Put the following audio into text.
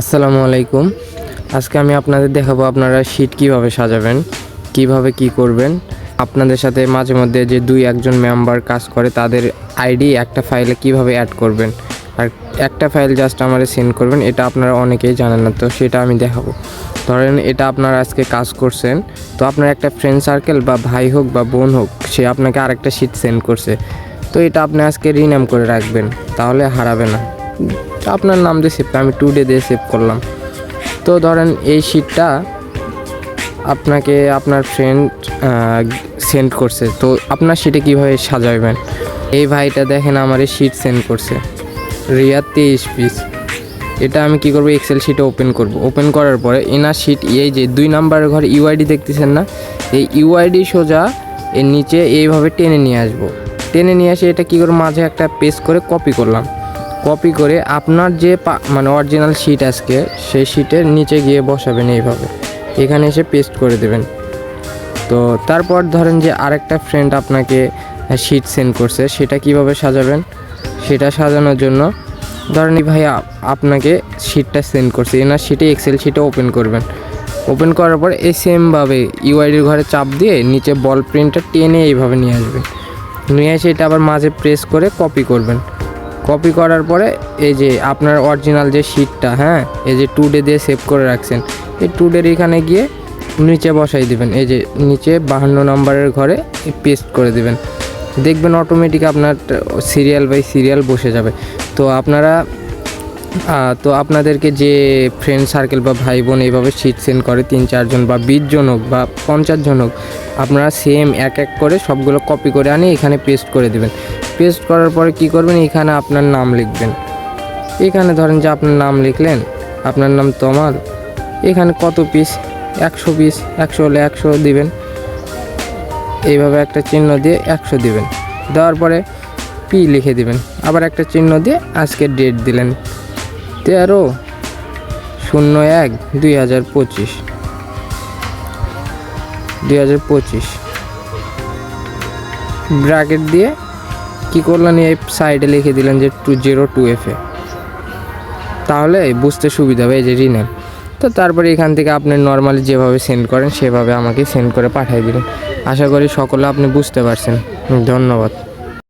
আসসালামু আলাইকুম। আজকে আমি আপনাদের দেখাবো আপনারা শীট কীভাবে সাজাবেন, কীভাবে কি করবেন। আপনাদের সাথে মাঝে মধ্যে যে দুই, একজন মেম্বার কাজ করে, তাদের আইডি, একটা ফাইলে কীভাবে অ্যাড করবেন। আর একটা ফাইল জাস্ট আমারে সেন্ড করবেন, এটা আপনারা অনেকেই জানেন না, তো সেটা আমি দেখাবো। ধরেন এটা আপনারা আজকে কাজ করছেন, তো আপনার একটা ফ্রেন্ড সার্কেল বা ভাই হোক বা বোন হোক, সে আপনাকে আরেকটা শীট সেন্ড করছে। তো এটা আপনি আজকে রিনাম করে রাখবেন, তাহলে হারাবে না। তো আপনার নাম দিয়ে সেভ আমি টু ডে দিয়ে সেভ করলাম। তো ধরেন এই শিটটা আপনাকে আপনার ফ্রেন্ড সেন্ড করছে। তো আপনার শিটে কীভাবে সাজাবেন এই ভাইটা দেখেন আমার এই শিট সেন্ড করছে। রিয়ার তেইশ পিস এটা আমি কি করব? এক্সেল শিটে ওপেন করব। ওপেন করার পরে এনার শিট এই যে দুই নাম্বারের ঘরে ইউআইডি দেখতেছেন না? এই ইউআইডি সোজা এর নিচে এইভাবে টেনে নিয়ে আসব। টেনে নিয়ে এসে এটা কি করে মাঝে একটা পেস্ট করে কপি করলাম। কপি করে আপনার যে মানে অরিজিনাল শিট আজকে, সেই শিটের নিচে গিয়ে বসাবেন এইভাবে। এখানে এসে পেস্ট করে দেবেন। তো তারপর ধরেন যে আরেকটা ফ্রেন্ড আপনাকে শিট সেন্ড করছে, সেটা কীভাবে সাজাবেন? সেটা সাজানোর জন্য ধরেন ভাই আপনাকে শিটটা সেন্ড করছে। এনার শিটে এক্সেল শিটে ওপেন করবেন। ওপেন করার পর এই সেমভাবে ইউআইডির ঘরে চাপ দিয়ে নিচে বল প্রিন্টটা টেনে এইভাবে নিয়ে আসবেন। নিয়ে এসে এটা আবার মাঝে প্রেস করে কপি করবেন। কপি করার পরে এই যে আপনার অরিজিনাল যে শিটটা হ্যাঁ এই যে টু ডে দিয়ে সেভ করে রাখছেন, এই টু ডের এখানে গিয়ে নিচে বসাই দিবেন। এই যে নিচে বাহান্ন নম্বরের ঘরে পেস্ট করে দিবেন। দেখবেন অটোমেটিক আপনার সিরিয়াল বাই সিরিয়াল বসে যাবে। তো আপনারা তো আপনাদেরকে যে ফ্রেন্ড সার্কেল বা ভাই বোন এইভাবে শীট সেন্ড করে, তিন চারজন বা বিশ জন হোক বা পঞ্চাশ জন হোক, আপনারা সেম এক এক করে সবগুলো কপি করে আনি এখানে পেস্ট করে দেবেন। পেস্ট করার পরে কি করবেন? এখানে আপনার নাম লিখবেন। এখানে ধরেন যে আপনার নাম লিখলেন, আপনার নাম তমাল এখানে কত পিস একশো পিস একশো হলে একশো দিবেন। এইভাবে একটা চিহ্ন দিয়ে একশো দিবেন। দেওয়ার পরে পি লিখে দিবেন। আবার একটা চিহ্ন দিয়ে আজকে ডেট দিলেন। তেরো শূন্য এক দুই হাজার পঁচিশ। দুই হাজার পঁচিশ। ব্র্যাকেট দিয়ে কি করলেন? এই সাইডে লিখে দিলেন যে টু জিরো টু এফ তাহলে বুঝতে সুবিধা হবে এই যে ঋণের। তো তারপরে এখান থেকে আপনি নর্মালি যেভাবে সেন্ড করেন, সেভাবে আমাকে সেন্ড করে পাঠিয়ে দিলেন। আশা করি সকলে আপনি বুঝতে পারছেন। ধন্যবাদ।